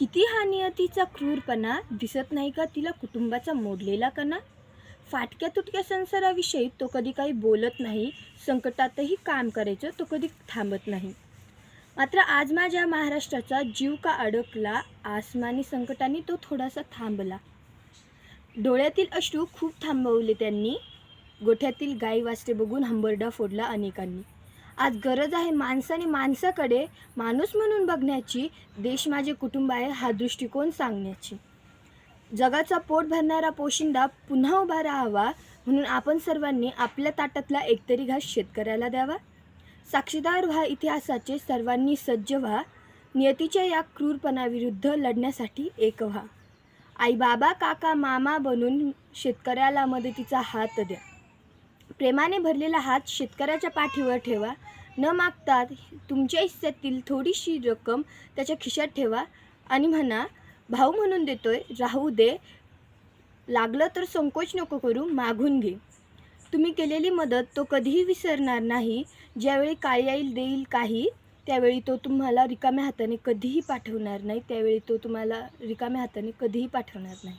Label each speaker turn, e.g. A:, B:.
A: किती हा नियतीचा क्रूरपणा? दिसत नाही का तिला कुटुंबाचा मोडलेला कणा? फाटक्या तुटक्या संसाराविषयी तो कधी काही बोलत नाही संकटातही काम करायचं तो कधी थांबत नाही. मात्र आज माझ्या महाराष्ट्राचा जीव का अडकला आसमानी संकटाने तो थोडासा थांबला. डोळ्यातील अश्रू खूप थांबवले त्यांनी. गोठ्यातील गाई वासरे बघून हंबरडा फोडला अनेकांनी. आज गरज आहे माणसाने माणसाकडे माणूस म्हणून बघण्याची देश माझे कुटुंब आहे हा दृष्टिकोन सांगण्याची. जगाचा पोट भरणारा पोशिंदा पुन्हा उभा राहावा म्हणून आपण सर्वांनी आपल्या ताटातला एकतरी घास शेतकऱ्याला द्यावा. साक्षीदार व्हा इतिहासाचे सर्वांनी सज्ज व्हा. नियतीच्या या क्रूरपणाविरुद्ध लढण्यासाठी एक व्हा. आई बाबा काका मामा बनून शेतकऱ्याला मदतीचा हात द्या. प्रेमाने भरलेला हात शेतकऱ्याच्या पाठीवर ठेवा. न मागता तुमच्या हिस्स्यातील थोडीशी रक्कम त्याच्या खिशात ठेवा आणि म्हणा भाऊ म्हणून देतोय राहू दे. लागलं तर संकोच नको करू मागून घे. तुम्ही केलेली मदत तो कधीही विसरणार नाही. ज्यावेळी काय येईल देईल काही त्यावेळी तो तुम्हाला रिकाम्या हाताने कधीही पाठवणार नाही. त्यावेळी तो तुम्हाला रिकाम्या हाताने कधीही पाठवणार नाही.